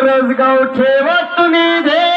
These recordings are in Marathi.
करसगाव ठेवा तुम्ही दे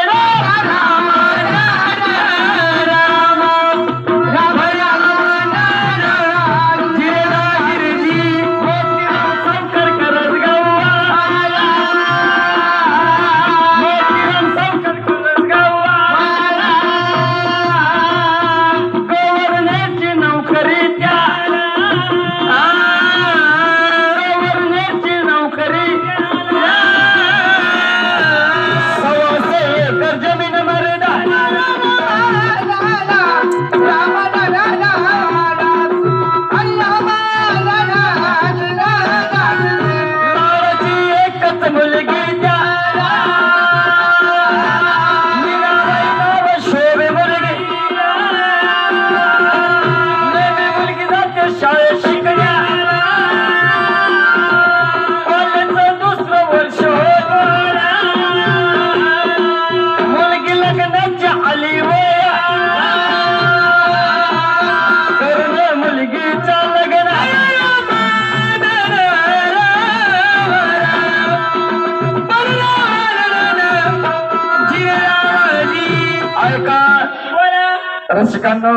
रसिकांनो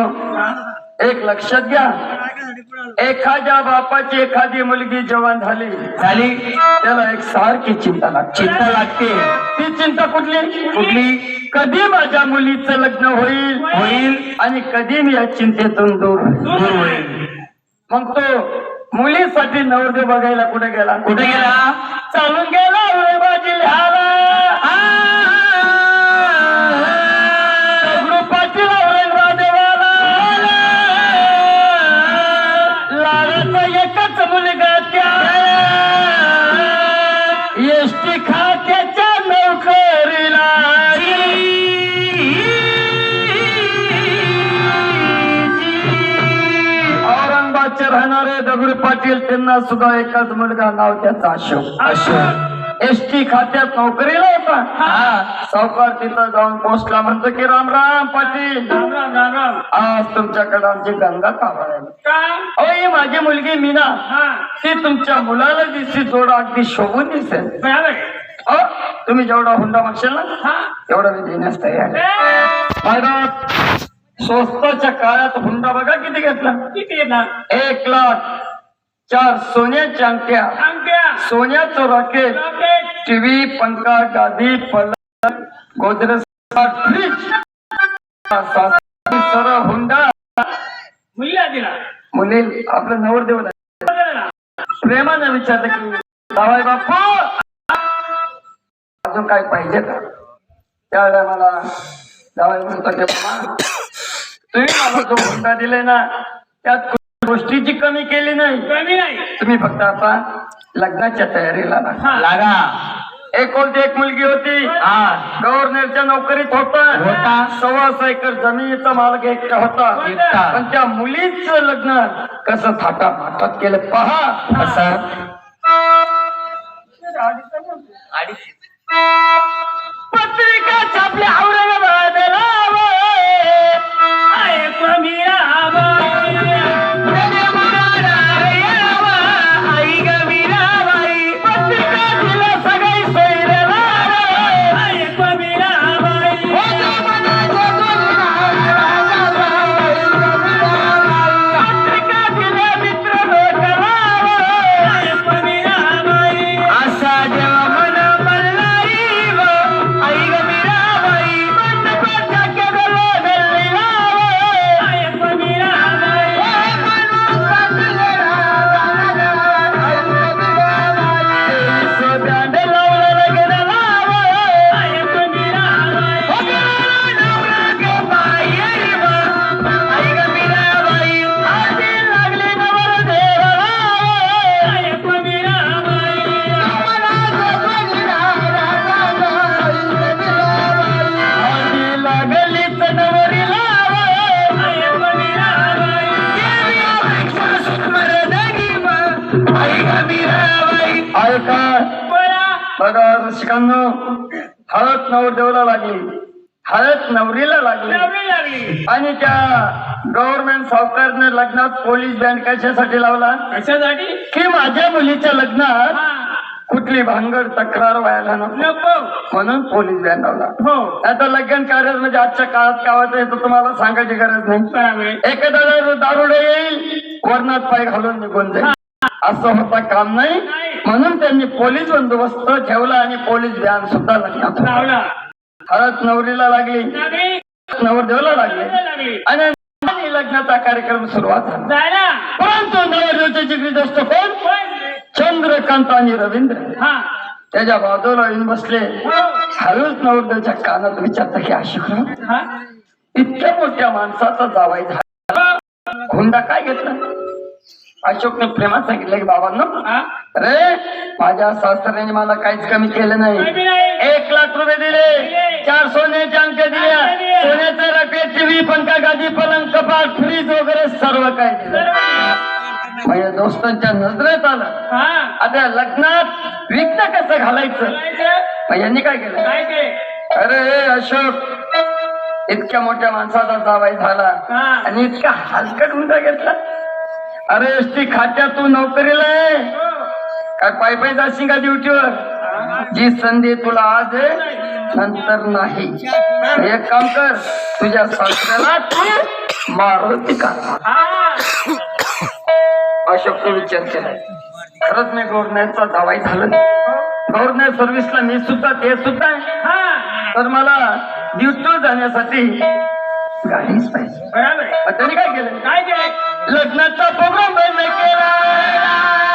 एक लक्षात घ्या. एखाद्या बापाची एखादी मुलगी जवान झाली झाली त्याला एक सारखी चिंता लागते चिंता लागते. ती चिंता कुठली? कुठली? कधी माझ्या मुलीचं लग्न होईल? होईल. आणि कधी मी या चिंतेतून दूर दूर होईल. मग तो मुलीसाठी नवरदेव बघायला कुठे गेला? कुठे गेला? चालून गेला. दगडू पाटील त्यांना सुद्धा एकच मुलगा नाव त्याचा अशोक अशोक एस टी खात्यात नोकरीला होता सावकार तिथं जाऊन पोस्टला म्हणतो की राम राम पाटील. आज तुमच्याकडे आमची गंगा कावळायला ही माझी मुलगी मीना. ती तुमच्या मुलाला दिसती जोडा अगदी शोभून दिसेल. अहो, तुम्ही जेवढा हुंडा मागशाल ना तेवढा मी देण्यास तयार स्वस्ताच्या काळात हुंडा बघा किती घेतला? किती ना एक लाख चार सोन्याच्या अंगठ्या. अंक्या सोन्याचं रॉकेट. रॉकेट. टीव्ही पंखा गादी पलंग गोदरेज फ्रीज. सर हुंडा. मुलीला दिला मुली आपलं नवरदेव नाही. दिला ना. प्रेमाने विचारलं की जावाय बापू अजून काय पाहिजे का? त्यावेळेला मला जावाय म्हणतो तुम्ही मला जो दिलाय ना त्यात गोष्टीची कमी केली नाही. कमी नाही. तुम्ही फक्त आता लग्नाच्या तयारीला लागा. लागा. एकोणती एक मुलगी होती. गव्हर्नरच्या नोकरीत होता. होता. सव्वाशे एकर जमिनीचा मालक एकटा होता. एकटा. पण त्या मुलीचं लग्न कसं थाटा माटात केलं पहा. असं. पत्रिका छापल्या ऐका बोला. बघा रसिकांनो हळद नवरदेवला लागली. हळद नवरीला लागली. लावली. आणि त्या गव्हर्नमेंट सावकारने लग्नात पोलीस बँड कशासाठी लावला? कशासाठी? की माझ्या मुलीच्या लग्नात. कुठली भांगड तक्रार व्हायला नको. म्हणून पोलीस बँडवला हो. आता लग्न कार्य म्हणजे आजच्या काळात काय होतं हे तर तुम्हाला सांगायची गरज नाही. एखादा दारुडे येईल वर्णात पाय घालून निघून जाईल. असं होता काम नाही. म्हणून त्यांनी पोलीस बंदोबस्त ठेवला आणि पोलीस व्यान सुद्धा लावला. हळद नवरीला लागली. नवरदेवाला लागली. आणि लग्नाचा कार्यक्रम सुरुवात झाला. परंतु नवरदेवचे जिगरी दोस्त कोण? चंद्रकांत आणि रवींद्र. हा. त्याच्या बाजूला येऊन बसले. हो. हळूच नवरदेवच्या कानात विचारता की हा. इतक्या मोठ्या माणसाचा जावाई झाला. हुंडा काय घेतला? अशोकने प्रेमात सांगितलं की बाबांनो अरे माझ्या सासऱ्याने मला काहीच कमी केलं नाही. एक लाख रुपये दिले चार सोन्याचे अंक दिल्या सोन्याचे रकेट टीव्ही पंखा गादी पलंग कपाट फ्रीज वगैरे सर्व काय दिलं. माझ्या दोस्तांच्या नजरेत आलं. आता लग्नात विकत कसं घालायचं? यांनी काय केलं? अरे अशोक इतक्या मोठ्या माणसाचा जावाई झाला. आणि इतका हलकट हुंडा घेतला. अरे एसटी खात्यात तू नोकरीला आहे. काय पाय पाय जाशील का ड्युटीवर? जी संधी तुला आज आहे नंतर नाही. एक काम कर तुझ्या सासऱ्याला तू मारुती का अशोकने विचार केला खरंच मी गव्हर्नरचा जावाई झालं गव्हर्नर सर्व्हिसला मी सुद्धा ते सुद्धा. हा तर मला ड्युटीवर जाण्यासाठी गाडीच पाहिजे. त्यांनी काय केलं? काय केलं? लग्नाचा प्रोग्राम बंद केला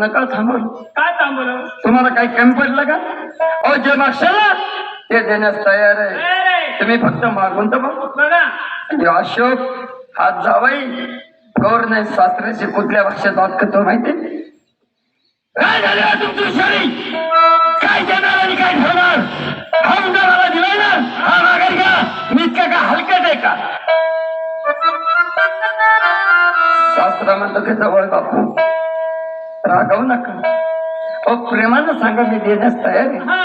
लग्न का थांबवलं. काय थांबवलं? तुम्हाला काही कमी पडलं का? अहो जे मागशाला ते देण्यास तयार आहे. तुम्ही फक्त मागून तर बघ. अशोक हात जावाई गौरने सासऱ्याशी कुठल्या भाषेत करतो माहिती? काय झालं तुमची हुशारी काय देणार आणि काय ठेवणार हा दिलाय ना? हा का मी इतका का हलकट आहे का? सासरा म्हणतो की जवळ बापू? रागवू नका. अहो प्रेमानं सांगा मी देण्यास तयार हा.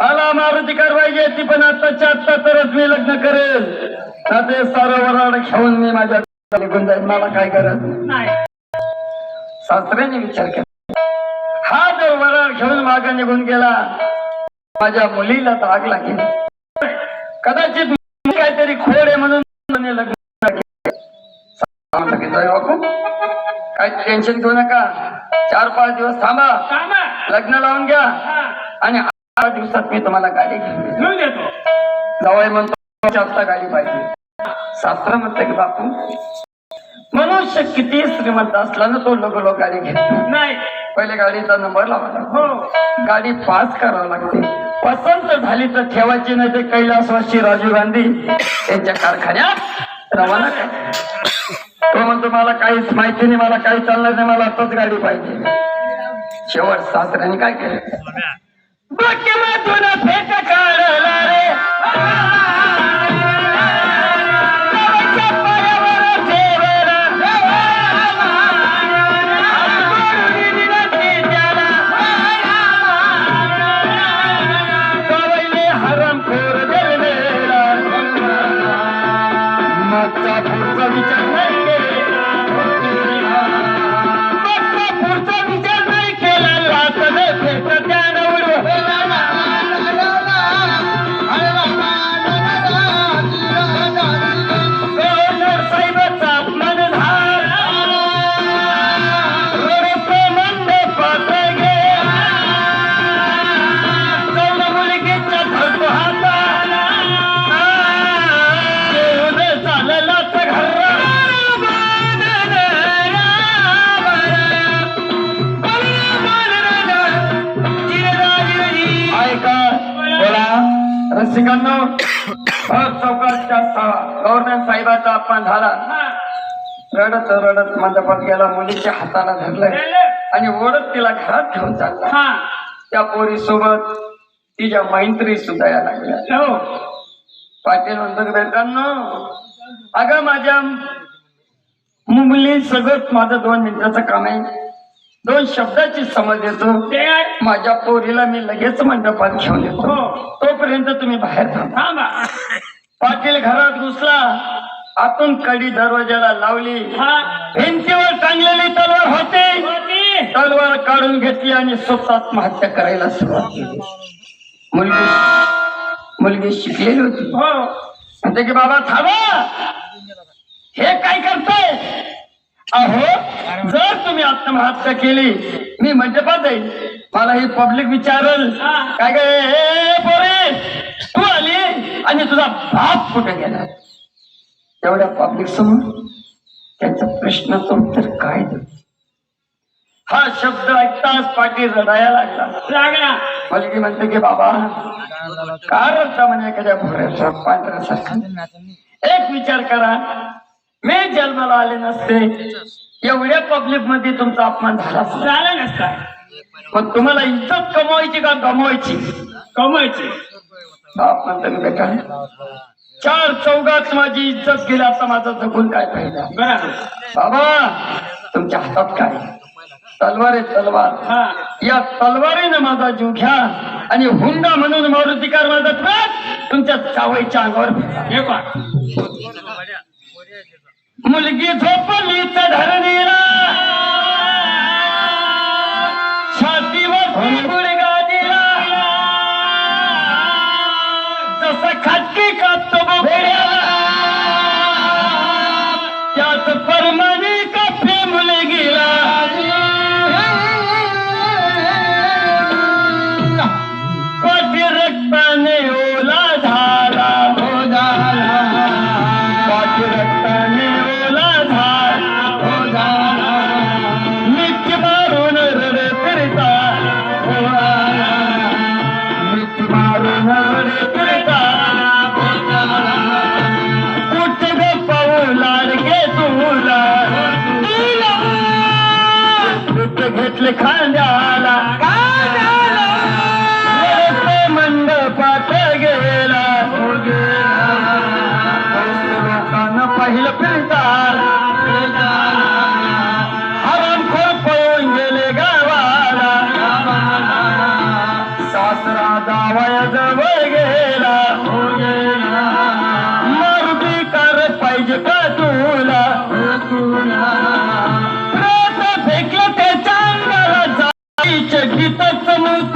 मला मारुती कारवाई येते पण आताच्या आत्ता तरच मी लग्न करेल. ते सारं वराड घेऊन मी माझ्या निघून जाईल मला काय. नाही. सासऱ्याने विचार केला. हा जर वराड घेऊन मागे निघून गेला माझ्या मुलीला तर आग लागेल. कदाचित काहीतरी खोड आहे म्हणून टेन्शन घेऊ नका. चार पाच दिवस थांबा. लग्न लावून घ्या. आणि आठ दिवसात मी तुम्हाला गाडी घेऊन देतो. जावई म्हणतो जास्त गाडी पाहिजे. शास्त्र म्हणतं की बापू मनुष्य किती श्रीमंत असला ना तो लोक लोक गाडी घेत नाही. पहिले गाडीचा नंबर लावा लागतो. हो. गाडी पास करावं लागते. पसंत झाली तर ठेवायची नाही ते कैलासवासी राजीव गांधी यांच्या कारखान्यात रवाना. तो म्हणतो मला काहीच माहिती नाही मला काही चालणार नाही मला आताच गाडी पाहिजे. शेवट सासऱ्याने काय केलं? डोक्यामधून काढला रे. चौकातच्या गव्हर्नर साहेबाचा अपमान झाला. रडत रडत मंडपात गेला मुलीच्या हाताला धरलं. आणि ओढत तिला घरात घेऊन चालला. त्या पोरी सोबत तिच्या मैत्री सुद्धा या लागल्या. हो. पाटील म्हणतो की बेटांनो अगं माझ्या मुली सगळं माझं दोन मिनिटाचं काम आहे. दोन शब्दाची समज येतो ते. माझ्या पोरीला मी लगेच मंडपात घेऊन येतो हो. तोपर्यंत तुम्ही बाहेर थांबा. पाटील घरात घुसला. आतून कडी दरवाजाला लावली. हा. भिंतीवर टांगलेली तलवार होती. होती. तलवार काढून घेतली आणि स्वतः आत्महत्या करायला सुरुवात केली. मुलगी मुलगी शिकलेली होती. हो. म्हणते की बाबा थांबा. हे काय करताय? अहो जर तुम्ही आत्महत्या केली मी मंडपात जाईल मला ही पब्लिक विचारल. काय काय पोरे तू आली आणि तुझा बाप कुठे गेला? एवढ्या पब्लिक समोर त्याचा प्रश्नाचं उत्तर काय हा शब्द ऐकताच पाटील रडायला लागला. लागला मुलगी म्हणते की बाबा का रडता म्हणे एखाद्या भोऱ्याचा पांढऱ्यासारखा. एक विचार करा मी जन्माला आले नसते. एवढ्या पब्लिकमध्ये तुमचा अपमान झाला. झालं नसता. पण तुम्हाला इज्जत कमवायची का गमवायची? कमवायचे. बाप म्हणतो की बेटा चार चौघात माझी इज्जत गेली आता माझा जगून काय फायदा? बरोबर. बाबा तुमच्या हातात काय? तलवार आहे तलवार. हा. या तलवारीनं माझा जीव घ्या आणि हुंडा म्हणून मारुतिकार माझा त्रास तुमच्या जावईच्या अंगावर फेका. हे पा मुलगी झोपली तर धरणीला खांद्याला. Thank you.